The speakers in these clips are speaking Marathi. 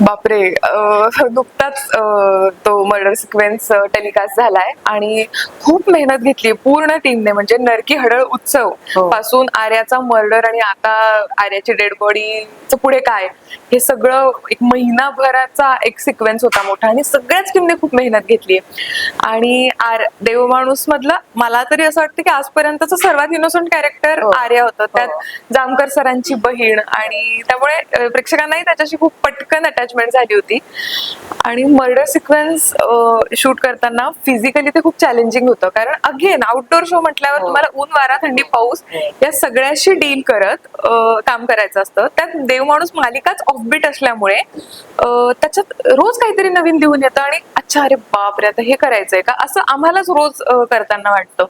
बापरे नुकताच तो मर्डर सिक्वेन्स टेलिकास्ट झालाय आणि खूप मेहनत घेतली पूर्ण टीमने म्हणजे नरकी हडळ उत्सव हो. पासून आर्याचा मर्डर आणि आता आर्याची डेड बॉडीचं पुढे काय हे सगळं एक महिनाभराचा एक सिक्वेन्स होता मोठा आणि सगळ्याच टीमने खूप मेहनत घेतली आणि आर देवमाणूस मधलं मला तरी असं वाटतं की आजपर्यंतचं सर्वात इनोसंट कॅरेक्टर हो. आर्या होतं त्यात हो. जामकर सरांची बहीण आणि त्यामुळे प्रेक्षकांनाही त्याच्याशी खूप पटकन अटॅचमेंट झाली होती. आणि मर्डर सिक्वेन्स शूट करताना फिजिकली ते खूप चॅलेंजिंग होतं. कारण अगेन आउटडोर शो म्हटल्यावर हो. तुम्हाला ऊन वारा थंडी पाऊस हो. या सगळ्याशी डील करत काम करायचं असतं. त्यात देव माणूस मालिकाच ऑफबीट असल्यामुळे त्याच्यात रोज काहीतरी नवीन देऊन येतं आणि अच्छा अरे बापरे आता हे करायचंय का? असं आम्हालाच रोज करताना वाटतं.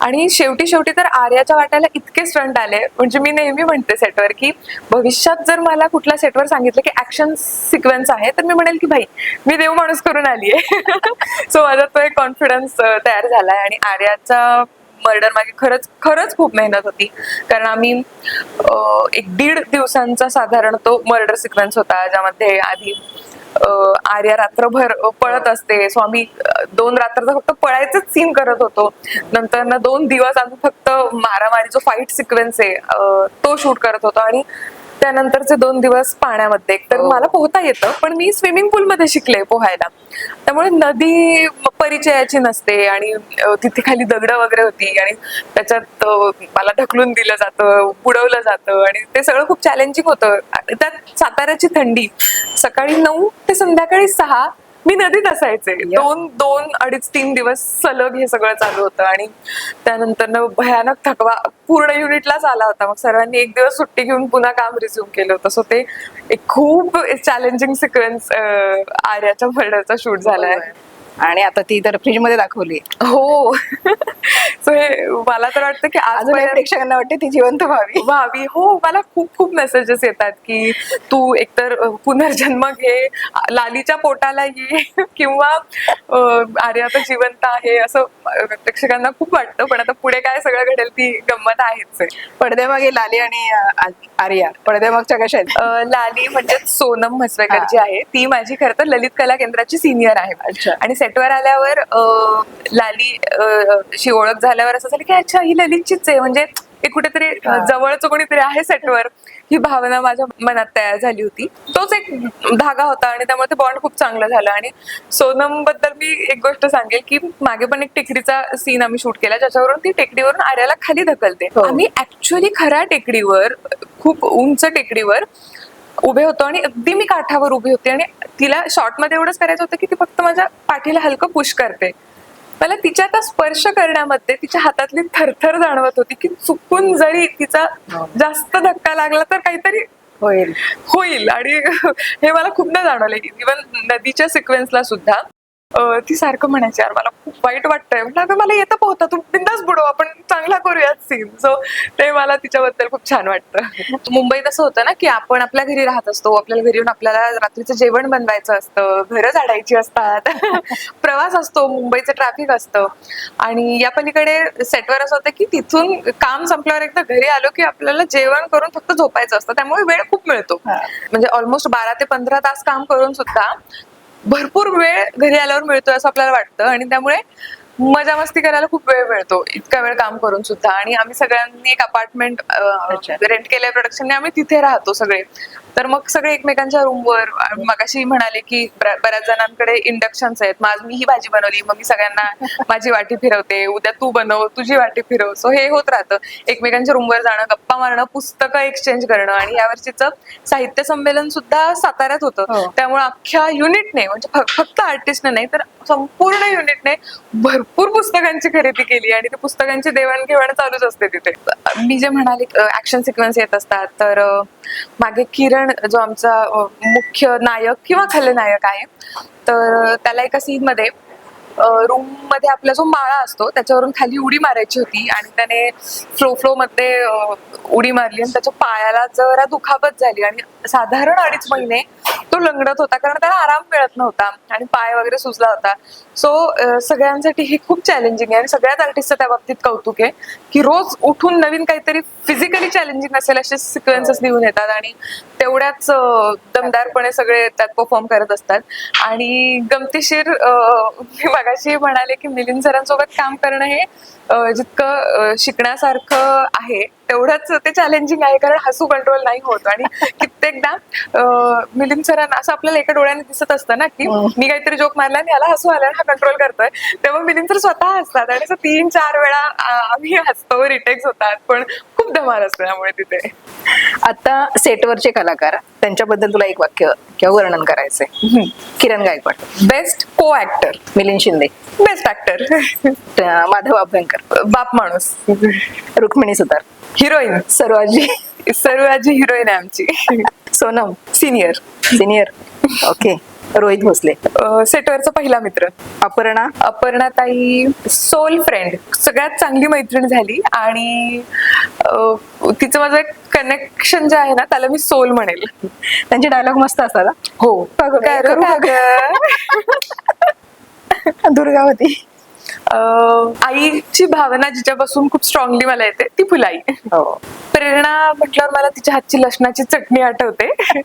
आणि शेवटी शेवटी तर आर्याच्या वाट्याला इतके स्टंट आले म्हणजे मी नेहमी म्हणते सेटवर की भविष्यात जर मला कुठल्या सेटवर सांगितलं की ऍक्शन सिक्वेन्स आहे तर मी म्हणेल की भाई मी देव माणूस करून आली आहे सो माझा तो एक कॉन्फिडन्स तयार झालाय आणि आर्याचा मर्डर मागे खरंच खरंच खूप मेहनत होती. कारण आम्ही एक दीड दिवसांचा साधारण तो मर्डर सिक्वेन्स होता ज्यामध्ये आधी आर्या रात्रभर पळत असते. सो आम्ही दोन रात्र फक्त पळायचंच सीन करत होतो. नंतर ना दोन दिवस आम्ही फक्त मारामारी जो फाईट सिक्वेन्स आहे तो शूट करत होतो. आणि त्यानंतरचे दोन दिवस पाण्यामध्ये. तर हो. मला पोहता येतं पण मी स्विमिंग पूलमध्ये शिकले पोहायला. त्यामुळे नदी परिचयाची नसते आणि तिथे खाली दगड वगैरे होती आणि त्याच्यात मला ढकलून दिलं जातं बुडवलं जातं आणि ते सगळं खूप चॅलेंजिंग होतं. त्यात साताऱ्याची थंडी सकाळी नऊ ते संध्याकाळी सहा मी नदीत असायचे. दोन दोन अडीच तीन दिवस सलग हे सगळं चालू होतं आणि त्यानंतर न भयानक थकवा पूर्ण युनिटलाच आला होता. मग सर्वांनी एक दिवस सुट्टी घेऊन पुन्हा काम रिझ्यूम केलं होतं. सो ते एक खूप चॅलेंजिंग सिक्वेन्स आर्याच्या मर्डरचा शूट झालाय. आणि आता ती तर फ्रीजमध्ये दाखवली. हो. सो हे मला तर वाटतं की आज प्रेक्षकांना वाटते ती जिवंत व्हावी. व्हावी. हो मला खूप खूप मेसेजेस येतात की तू एकतर पुनर्जन्म घे लालीच्या पोटाला ये किंवा अरे आता जिवंत आहे असं प्रेक्षकांना खूप वाटतं. पण आता पुढे काय सगळं घडेल ती गंमत आहेच आहे. पडद्यामागे लाली आणि आर्या. पडद्यामागच्या कशा आहेत? लाली म्हणजे सोनम म्हसवेकर. जी आहे ती माझी खरं तर ललित कला केंद्राची सिनियर आहे. आणि सेटवर आल्यावर लाली शी ओळख झाल्यावर असं झालं की अच्छा ही ललितचीच आहे. म्हणजे एक कुठेतरी हा. जवळचं कोणीतरी आहे सेटवर ही भावना माझ्या मनात तयार झाली होती. तोच एक धागा होता आणि त्यामुळे ते बॉन्ड खूप चांगलं झालं. आणि सोनमबद्दल मी एक गोष्ट सांगेल की मागे पण एक टेकडीचा सीन आम्ही शूट केला ज्याच्यावरून ती टेकडीवरून आर्याला खाली ढकलते. हो. आम्ही ऍक्च्युअली खऱ्या टेकडीवर खूप उंच टेकडीवर उभे होतो आणि अगदी मी काठावर उभी होते आणि तिला शॉर्टमध्ये एवढंच करायचं होतं की ती फक्त माझ्या पाठीला हलकं पुश करते. मला तिच्या त्या स्पर्श करण्यामध्ये तिच्या हातातली थरथर जाणवत होती की चुकून जरी तिचा जास्त धक्का लागला तर काहीतरी होईल. होईल. आणि हे मला खूपदा जाणवलंय. इव्हन नदीच्या सिक्वेन्सला सुद्धा ती सारखं म्हणायची यार मला खूप वाईट वाटतंय. म्हटलं अगं मला येतं पोहता तू बिंदास बुडव आपण चांगला करूयात सीन सो ते मला तिच्याबद्दल खूप छान वाटतं. मुंबईत असं होतं ना की आपण आपल्या घरी राहत असतो आपल्याला घरी येऊन आपल्याला रात्रीचं जेवण बनवायचं असतं घरं झाडायची असतात प्रवास असतो मुंबईचं ट्रॅफिक असतं. आणि या पलीकडे सेटवर असं होतं की तिथून काम संपल्यावर एकदा घरी आलो की आपल्याला जेवण करून फक्त झोपायचं असतं त्यामुळे वेळ खूप मिळतो. म्हणजे ऑलमोस्ट बारा ते पंधरा तास काम करून सुद्धा भरपूर वेळ घरी आल्यावर मिळतोय असं आपल्याला वाटतं. आणि त्यामुळे मजा मस्ती करायला खूप वेळ मिळतो. इतका वेळ काम करून सुद्धा. आणि आम्ही सगळ्यांनी एक अपार्टमेंट. रेंट केलंय प्रोडक्शनने आम्ही तिथे राहतो सगळे. तर मग सगळे एकमेकांच्या रूमवर मगाशी म्हणाले की बऱ्या- बऱ्याच जणांकडे इंडक्शन्स आहेत. आज मी ही भाजी बनवली मग मी सगळ्यांना माझी वाटी फिरवते उद्या तू बनव तुझी वाटी फिरव. सो हे होत राहतं. एकमेकांच्या रूमवर जाणं गप्पा मारणं पुस्तकं एक्सचेंज करणं आणि यावर्षीचं साहित्य संमेलन सुद्धा साताऱ्यात होतं. हो. त्यामुळे अख्ख्या युनिटने म्हणजे फक्त आर्टिस्टने नाही तर संपूर्ण युनिटने भरपूर पुस्तकांची खरेदी केली आणि ते पुस्तकांची देवाणघेवाण चालूच असते तिथे. मी जे म्हणाले ऍक्शन सिक्वेन्स येत असतात तर मागे किरण जो आमचा मुख्य नायक किंवा खलनायक आहे तर त्याला एका सीन मध्ये रूममध्ये आपला जो माळा असतो त्याच्यावरून खाली उडी मारायची होती आणि त्याने फ्लो फ्लो मध्ये उडी मारली आणि त्याच्या पायाला जरा दुखापत झाली. आणि साधारण अडीच महिने तो लंगडत होता कारण त्याला आराम मिळत नव्हता आणि पाय वगैरे सुजला होता. सो सगळ्यांसाठी हे खूप चॅलेंजिंग आहे आणि सगळ्याच आर्टिस्टचं त्या बाबतीत कौतुक आहे की रोज उठून नवीन काहीतरी फिजिकली चॅलेंजिंग असेल असे सिक्वेन्सेस लिहून येतात आणि तेवढ्याच दमदारपणे सगळे त्यात परफॉर्म करत असतात. आणि गमतीशीर मी मगाशी म्हणाले की मिलिंद सरांसोबत काम करणं हे जितकं शिकण्यासारखं आहे तेवढंच ते चॅलेंजिंग आहे कारण हसू कंट्रोल नाही होत. आणि कित्येकदा मिलिंद सरांना असं आपल्याला एका डोळ्याने दिसत असतं ना की हम्म. मी काहीतरी जोक मारला आणि याला हसू आलं आणि हा कंट्रोल करतोय. तेव्हा मिलिंद सर स्वतः हसतात आणि असं तीन चार वेळा आम्ही हसतो रिटेक्स होतात पण खूप धमाल असते त्यामुळे तिथे. आता सेटवरचे कलाकार त्यांच्याबद्दल तुला एक वाक्य किंवा वर्णन करायचंय. Kiran Gaikwad. Best co actor Milind Shinde. Best actor Madhav Abhyankar बाप माणूस. रुक्मिणी सुतार. हिरोईन सर्वाजी सर्वाची हिरोईन आहे आमची. Sonam. Senior senior okay Rohit Bhosale. सेटवरचा पहिला मित्र. अपर्णा. अपर्णाताई सोल फ्रेंड सगळ्यात चांगली मैत्रीण झाली आणि तिचं माझं एक कनेक्शन जे आहे ना त्याला मी सोल म्हणेल. त्यांचे डायलॉग मस्त असतात हा. दुर्गावती. आईची भावना जिच्यापासून खूप स्ट्रॉंगली मला येते ती फुलाई. हो. प्रेरणा म्हटल्यावर मला तिच्या हातची लसणाची चटणी आठवते.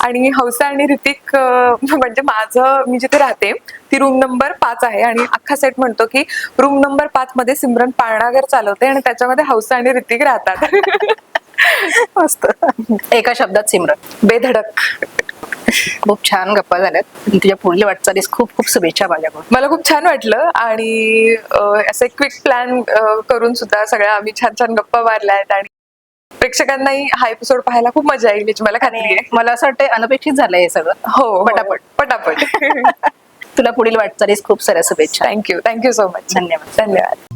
आणि हौसा आणि ऋतिक म्हणजे माझं मी जिथे राहते ती रूम नंबर पाच आहे. आणि अख्खा सेट म्हणतो की रूम नंबर पाच मध्ये सिमरन पाळणाघर चालवते आणि त्याच्यामध्ये हौसा आणि ऋतिक राहतात. मस्त. एका शब्दात सिमरन. बेधडक. खूप छान गप्पा झाल्यात. तुझ्या पुढल्या वाटचालीस खूप खूप शुभेच्छा माझ्याकडून मला खूप छान वाटलं आणि असं क्विक प्लॅन करून सुद्धा सगळ्या आम्ही छान छान गप्पा मारल्या आहेत आणि प्रेक्षकांनाही हा एपिसोड पाहायला खूप मजा येईल याची मला खात्री आहे. मला असं वाटतं अनपेक्षित झालंय हे सगळं. हो पटापट. पटापट. तुला पुढील वाटचालीस खूप साऱ्या शुभेच्छा. थँक्यू थँक्यू सो मच धन्यवाद. धन्यवाद.